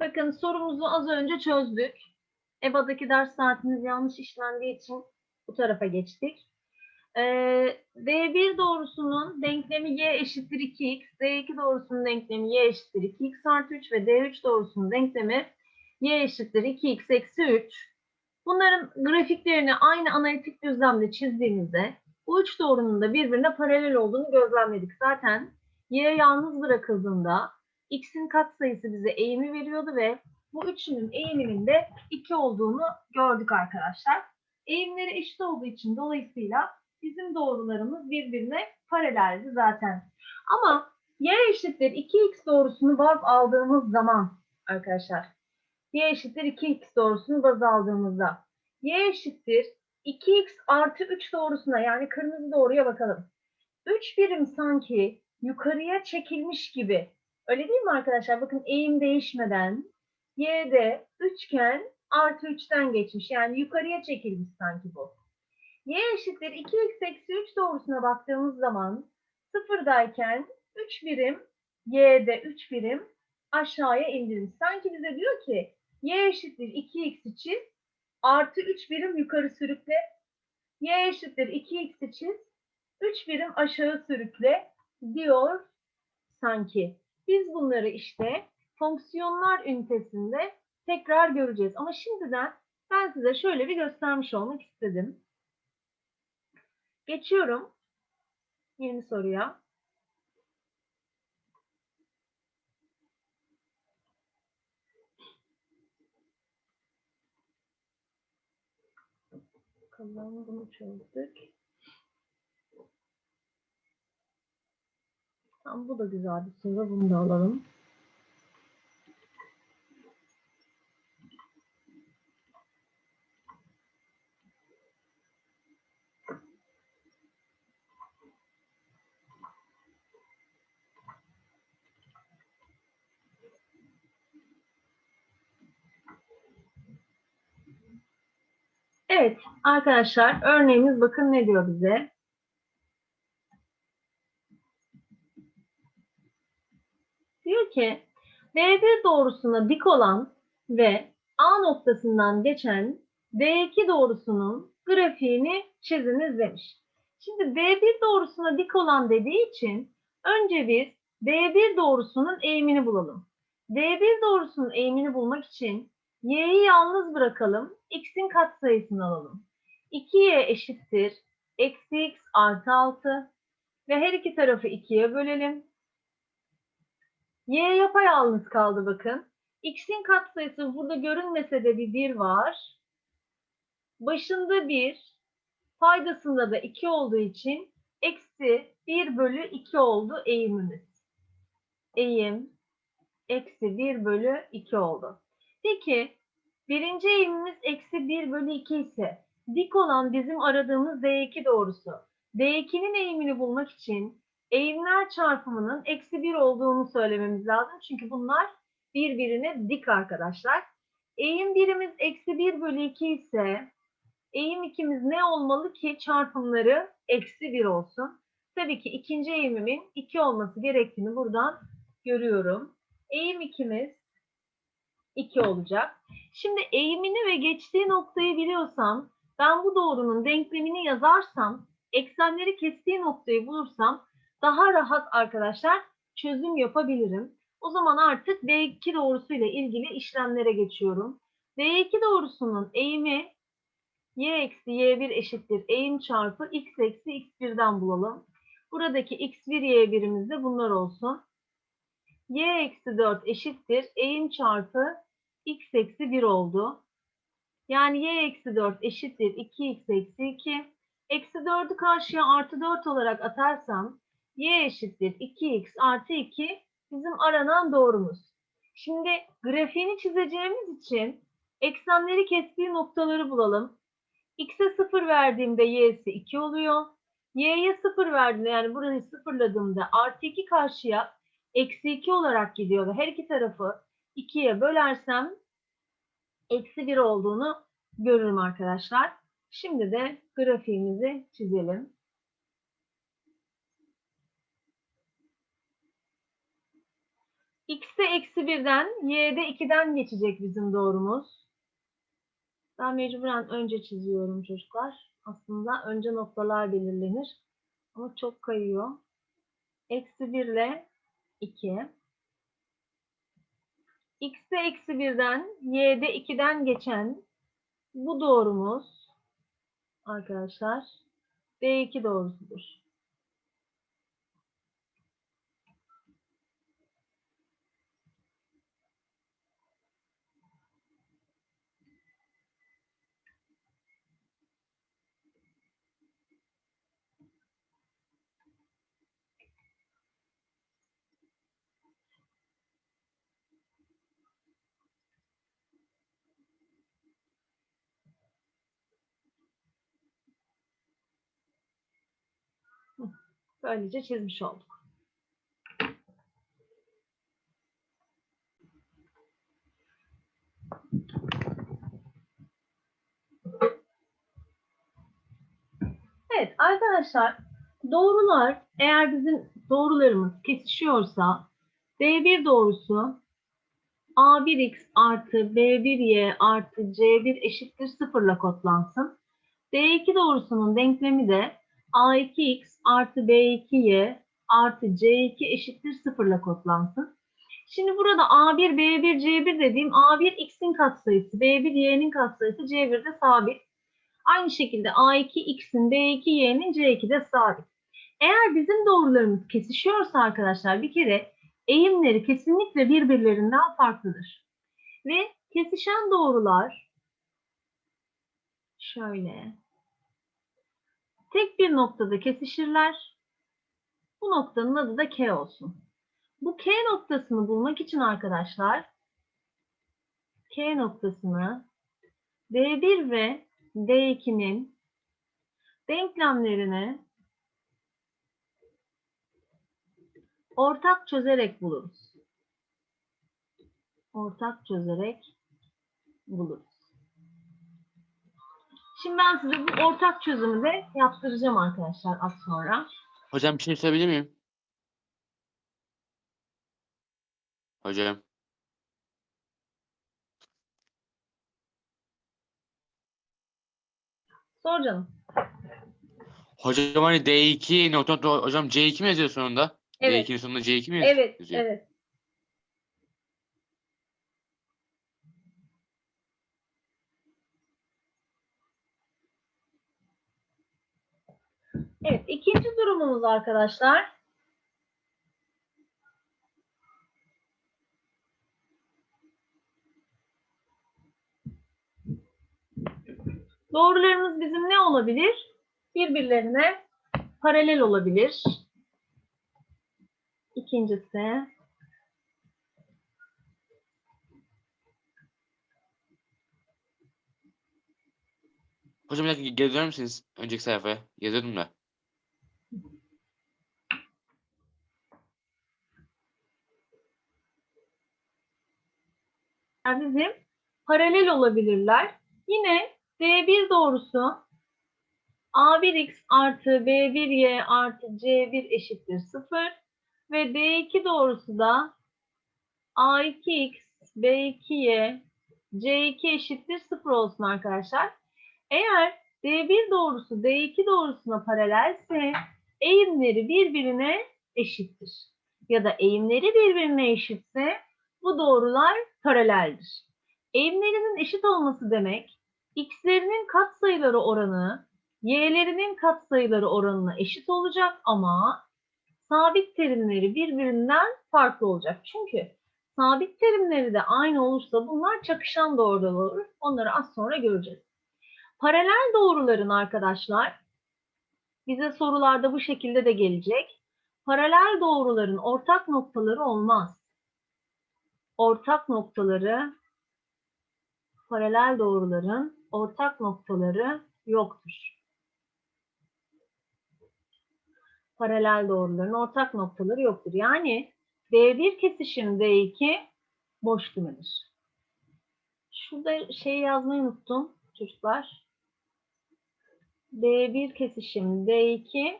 Bakın sorumuzu az önce çözdük. EBA'daki ders saatimiz yanlış işlendiği için bu tarafa geçtik. Ee, D1 doğrusunun denklemi y eşittir 2x, D2 doğrusunun denklemi y eşittir 2x artı 3 ve D3 doğrusunun denklemi y eşittir 2x eksi 3. Bunların grafiklerini aynı analitik düzlemde çizdiğimizde bu üç doğrunun da birbirine paralel olduğunu gözlemledik. Zaten y yalnız bırakıldığında x'in katsayısı bize eğimi veriyordu ve bu üçünün eğiminin de 2 olduğunu gördük arkadaşlar. Eğimleri eşit olduğu için dolayısıyla bizim doğrularımız birbirine paraleldi zaten. Ama y eşittir 2x doğrusunu baz aldığımız zaman arkadaşlar y eşittir 2x doğrusunu baz aldığımızda y eşittir 2x artı 3 doğrusuna yani kırmızı doğruya bakalım. 3 birim sanki yukarıya çekilmiş gibi. Öyle değil mi arkadaşlar? Bakın eğim değişmeden y'de üçgen artı 3'ten geçmiş. Yani yukarıya çekilmiş sanki bu. y eşittir 2x eksi 3 doğrusuna baktığımız zaman sıfırdayken 3 birim y'de 3 birim aşağıya indirmiş. Sanki bize diyor ki y eşittir 2x için artı 3 birim yukarı sürükle. y eşittir 2x için 3 birim aşağı sürükle diyor sanki. Biz bunları işte fonksiyonlar ünitesinde tekrar göreceğiz. Ama şimdiden ben size şöyle bir göstermiş olmak istedim. Geçiyorum yeni soruya. Bakalım bunu çözdük. Tamam, bu da güzel bir soru. Bunu da alalım. Evet arkadaşlar örneğimiz bakın ne diyor bize. Diyor ki D1 doğrusuna dik olan ve A noktasından geçen D2 doğrusunun grafiğini çiziniz demiş. Şimdi D1 doğrusuna dik olan dediği için önce biz D1 doğrusunun eğimini bulalım. D1 doğrusunun eğimini bulmak için y'yi yalnız bırakalım. x'in katsayısını alalım. 2y eşittir. Eksi x artı 6 ve her iki tarafı 2'ye bölelim. Y yapayalnız kaldı bakın. X'in katsayısı burada görünmese de bir 1 var. Başında 1, paydasında da 2 olduğu için eksi 1 bölü 2 oldu eğimimiz. Eğim eksi 1 bölü 2 oldu. Peki birinci eğimimiz eksi 1 bölü 2 ise dik olan bizim aradığımız D2 doğrusu. D2'nin eğimini bulmak için eğimler çarpımının eksi 1 olduğunu söylememiz lazım. Çünkü bunlar birbirine dik arkadaşlar. Eğim birimiz eksi 1 bölü 2 ise eğim ikimiz ne olmalı ki çarpımları eksi 1 olsun. Tabii ki ikinci eğimimin 2 olması gerektiğini buradan görüyorum. Eğim ikimiz 2 olacak. Şimdi eğimini ve geçtiği noktayı biliyorsam ben bu doğrunun denklemini yazarsam eksenleri kestiği noktayı bulursam daha rahat arkadaşlar çözüm yapabilirim. O zaman artık D2 doğrusu ile ilgili işlemlere geçiyorum. D2 doğrusunun eğimi y eksi y1 eşittir eğim çarpı x eksi x1'den bulalım. Buradaki x1 y1'imiz de bunlar olsun. y eksi 4 eşittir eğim çarpı x eksi 1 oldu. Yani y eksi 4 eşittir 2x eksi 2. Eksi 4'ü karşıya artı 4 olarak atarsam y eşittir 2x artı 2 bizim aranan doğrumuz. Şimdi grafiğini çizeceğimiz için eksenleri kestiği noktaları bulalım. x'e 0 verdiğimde y'si 2 oluyor. y'ye 0 verdiğimde yani burayı sıfırladığımda artı 2 karşıya eksi 2 olarak gidiyor ve her iki tarafı 2'ye bölersem eksi 1 olduğunu görürüm arkadaşlar. Şimdi de grafiğimizi çizelim. X'te eksi 1'den, Y'de 2'den geçecek bizim doğrumuz. Ben mecburen önce çiziyorum çocuklar. Aslında önce noktalar belirlenir. Ama çok kayıyor. Eksi 1 ile 2. X'te eksi 1'den, Y'de 2'den geçen bu doğrumuz arkadaşlar D2 doğrusudur. Böylece çizmiş olduk. Evet arkadaşlar doğrular eğer bizim doğrularımız kesişiyorsa D1 doğrusu A1x artı B1y artı C1 eşittir sıfırla kodlansın. D2 doğrusunun denklemi de A2x artı B2y artı C2 eşittir sıfırla kodlansın. Şimdi burada A1, B1, C1 dediğim A1 x'in katsayısı, B1 y'nin katsayısı, C1 de sabit. Aynı şekilde A2 x'in, B2 y'nin, C2 de sabit. Eğer bizim doğrularımız kesişiyorsa arkadaşlar bir kere eğimleri kesinlikle birbirlerinden farklıdır. Ve kesişen doğrular şöyle tek bir noktada kesişirler. Bu noktanın adı da K olsun. Bu K noktasını bulmak için arkadaşlar K noktasını D1 ve D2'nin denklemlerini ortak çözerek buluruz. Ortak çözerek buluruz. Şimdi ben size bu ortak çözümü de yaptıracağım arkadaşlar az sonra. Hocam bir şey sorabilir miyim? Hocam. Sor canım. Hocam hani D2 nokta nokta hocam C2 mi yazıyor sonunda? Evet. D2'nin sonunda C2 mi yazıyor? Evet, evet. Evet, ikinci durumumuz arkadaşlar. Doğrularımız bizim ne olabilir? Birbirlerine paralel olabilir. İkincisi Hocam bir dakika geri döner misiniz? Önceki sayfaya. Yazıyordum da. bizim paralel olabilirler. Yine D1 doğrusu A1x artı B1y artı C1 eşittir 0 ve D2 doğrusu da A2x B2y C2 eşittir 0 olsun arkadaşlar. Eğer D1 doğrusu D2 doğrusuna paralelse eğimleri birbirine eşittir. Ya da eğimleri birbirine eşitse bu doğrular paraleldir. Eğimlerinin eşit olması demek x'lerinin katsayıları oranı y'lerinin katsayıları oranına eşit olacak ama sabit terimleri birbirinden farklı olacak. Çünkü sabit terimleri de aynı olursa bunlar çakışan doğrular olur. Onları az sonra göreceğiz. Paralel doğruların arkadaşlar bize sorularda bu şekilde de gelecek. Paralel doğruların ortak noktaları olmaz. Ortak noktaları paralel doğruların ortak noktaları yoktur. Paralel doğruların ortak noktaları yoktur. Yani D1 kesişim D2 boş kümedir. Şurada şey yazmayı unuttum çocuklar. D1 kesişim D2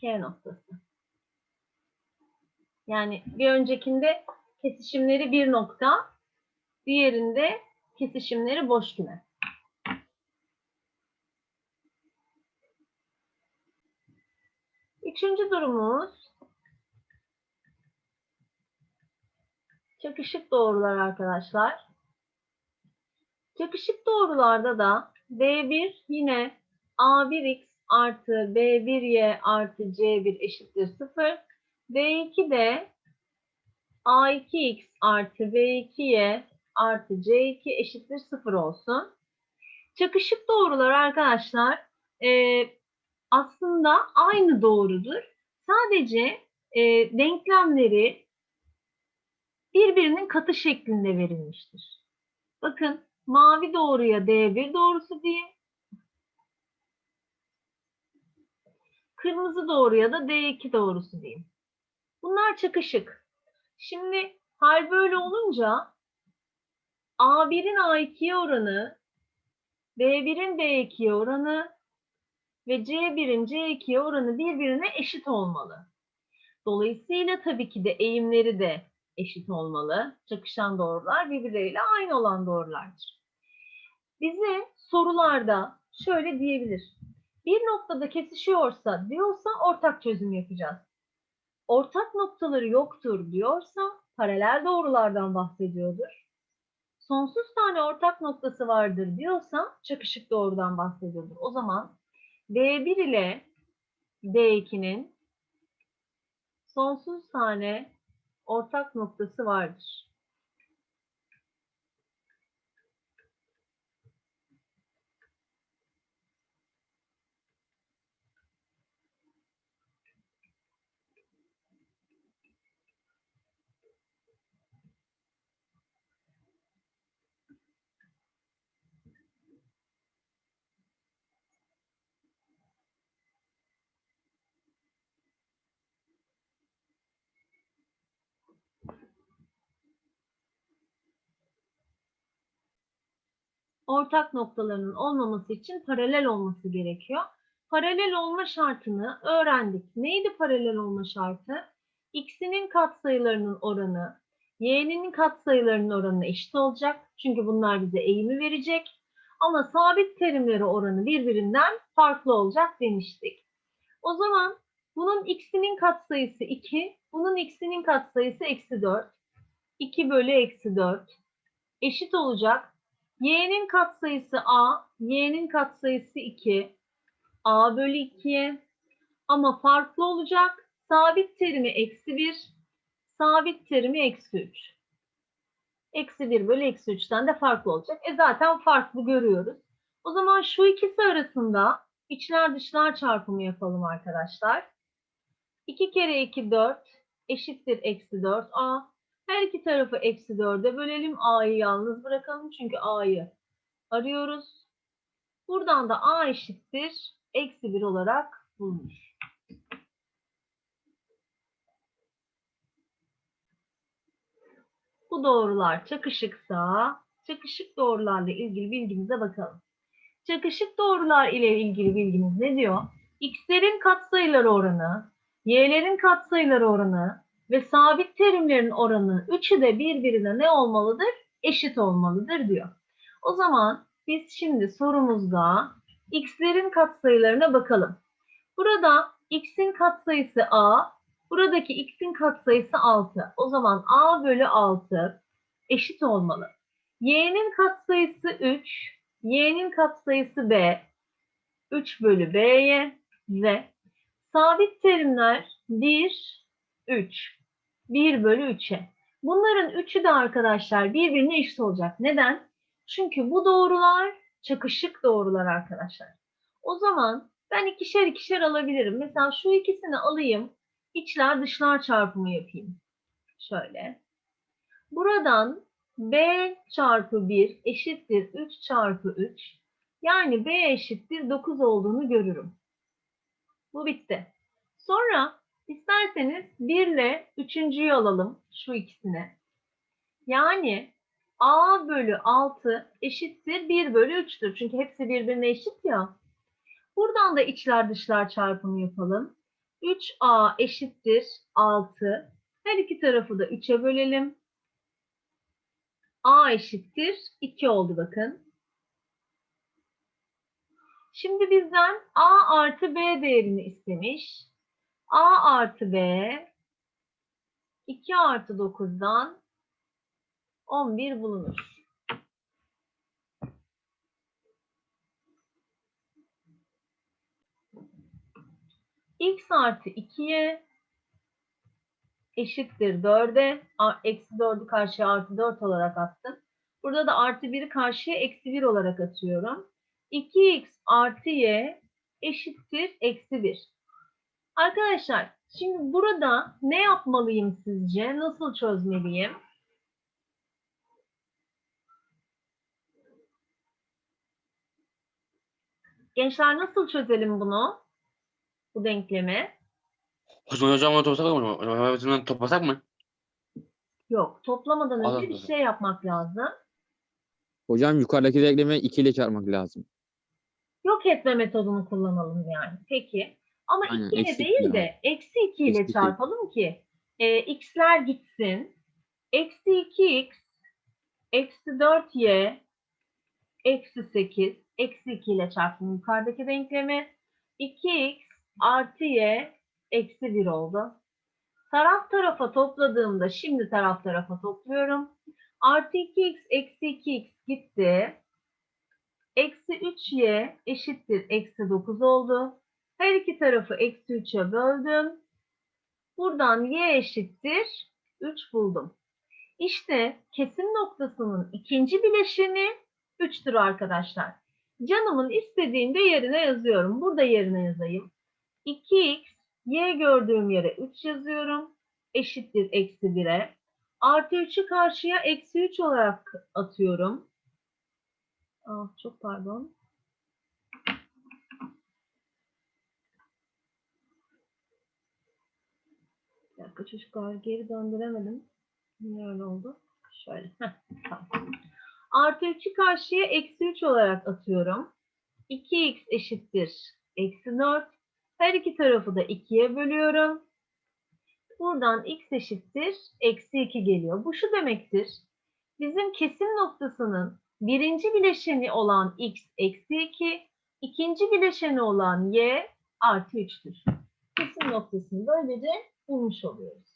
K noktası. Yani bir öncekinde kesişimleri bir nokta, diğerinde kesişimleri boş küme. Üçüncü durumumuz çakışık doğrular arkadaşlar. Çakışık doğrularda da B1 yine A1x artı B1y artı C1 eşittir 0. B2 de A2x artı B2y artı C2 eşittir 0 olsun. Çakışık doğrular arkadaşlar e, aslında aynı doğrudur. Sadece e, denklemleri birbirinin katı şeklinde verilmiştir. Bakın mavi doğruya D1 doğrusu diyeyim. Kırmızı doğruya da D2 doğrusu diyeyim. Bunlar çakışık. Şimdi hal böyle olunca A1'in A2'ye oranı, B1'in B2'ye oranı ve C1'in C2'ye oranı birbirine eşit olmalı. Dolayısıyla tabii ki de eğimleri de eşit olmalı. Çakışan doğrular birbirleriyle aynı olan doğrulardır. Bize sorularda şöyle diyebilir. Bir noktada kesişiyorsa diyorsa ortak çözüm yapacağız. Ortak noktaları yoktur diyorsa paralel doğrulardan bahsediyordur. Sonsuz tane ortak noktası vardır diyorsa çakışık doğrudan bahsediyordur. O zaman D1 ile D2'nin sonsuz tane ortak noktası vardır. Ortak noktalarının olmaması için paralel olması gerekiyor. Paralel olma şartını öğrendik. Neydi paralel olma şartı? X'inin katsayılarının oranı, Y'nin katsayılarının oranına eşit olacak. Çünkü bunlar bize eğimi verecek. Ama sabit terimleri oranı birbirinden farklı olacak demiştik. O zaman bunun X'inin katsayısı 2, bunun X'inin katsayısı eksi 4. 2 bölü eksi 4 eşit olacak y'nin katsayısı a, y'nin katsayısı 2. a bölü 2'ye ama farklı olacak. Sabit terimi eksi 1, sabit terimi eksi 3. Eksi 1 bölü eksi 3'ten de farklı olacak. E zaten farklı görüyoruz. O zaman şu ikisi arasında içler dışlar çarpımı yapalım arkadaşlar. 2 kere 2 4 eşittir eksi 4a. Her iki tarafı eksi 4'e bölelim. A'yı yalnız bırakalım. Çünkü A'yı arıyoruz. Buradan da A eşittir. Eksi 1 olarak bulmuş. Bu doğrular çakışıksa çakışık doğrularla ilgili bilgimize bakalım. Çakışık doğrular ile ilgili bilgimiz ne diyor? X'lerin katsayıları oranı, Y'lerin katsayıları oranı, ve sabit terimlerin oranı üçü de birbirine ne olmalıdır? Eşit olmalıdır diyor. O zaman biz şimdi sorumuzda x'lerin katsayılarına bakalım. Burada x'in katsayısı a, buradaki x'in katsayısı 6. O zaman a bölü 6 eşit olmalı. y'nin katsayısı 3, y'nin katsayısı b, 3 bölü b'ye ve sabit terimler 1, 3. 1 bölü 3'e. Bunların üçü de arkadaşlar birbirine eşit olacak. Neden? Çünkü bu doğrular çakışık doğrular arkadaşlar. O zaman ben ikişer ikişer alabilirim. Mesela şu ikisini alayım. İçler dışlar çarpımı yapayım. Şöyle. Buradan B çarpı 1 eşittir 3 çarpı 3. Yani B eşittir 9 olduğunu görürüm. Bu bitti. Sonra İsterseniz 1 ile 3.'yü alalım şu ikisine. Yani a bölü 6 eşittir 1 bölü 3'tür. Çünkü hepsi birbirine eşit ya. Buradan da içler dışlar çarpımı yapalım. 3a eşittir 6. Her iki tarafı da 3'e bölelim. A eşittir 2 oldu bakın. Şimdi bizden A artı B değerini istemiş. A artı B 2 artı 9'dan 11 bulunur. x artı 2'ye eşittir 4'e. a- Eksi 4'ü karşıya artı 4 olarak attım. Burada da artı 1'i karşıya eksi 1 olarak atıyorum. 2x artı y eşittir eksi 1. Arkadaşlar şimdi burada ne yapmalıyım sizce? Nasıl çözmeliyim? Gençler nasıl çözelim bunu? Bu denklemi? Hocam hocam onu toplasak mı? Hocam toplasak mı? Yok. Toplamadan önce Anladım bir şey yapmak lazım. Hocam yukarıdaki denklemi 2 ile çarpmak lazım. Yok etme metodunu kullanalım yani. Peki. Ama Aynen, 2 ile değil de eksi 2 ile Eksi çarpalım ki e, x'ler gitsin. Eksi 2x eksi 4y eksi 8 eksi 2 ile çarptım yukarıdaki denklemi. 2x artı y eksi 1 oldu. Taraf tarafa topladığımda şimdi taraf tarafa topluyorum. Artı 2x eksi 2x gitti. Eksi 3y eşittir eksi 9 oldu. Her iki tarafı eksi 3'e böldüm. Buradan y eşittir 3 buldum. İşte kesim noktasının ikinci bileşeni 3'tür arkadaşlar. Canımın istediğinde yerine yazıyorum. Burada yerine yazayım. 2x, y gördüğüm yere 3 yazıyorum. Eşittir eksi 1'e. Artı 3'ü karşıya eksi 3 olarak atıyorum. Ah, çok pardon. Bir dakika çocuklar geri döndüremedim. Niye öyle oldu? Şöyle. Heh. Artı 3'ü karşıya eksi 3 olarak atıyorum. 2x eşittir eksi 4. Her iki tarafı da 2'ye bölüyorum. Buradan x eşittir eksi 2 geliyor. Bu şu demektir. Bizim kesim noktasının birinci bileşeni olan x eksi 2, ikinci bileşeni olan y artı 3'tür. Kesim noktasını böylece um só Deus.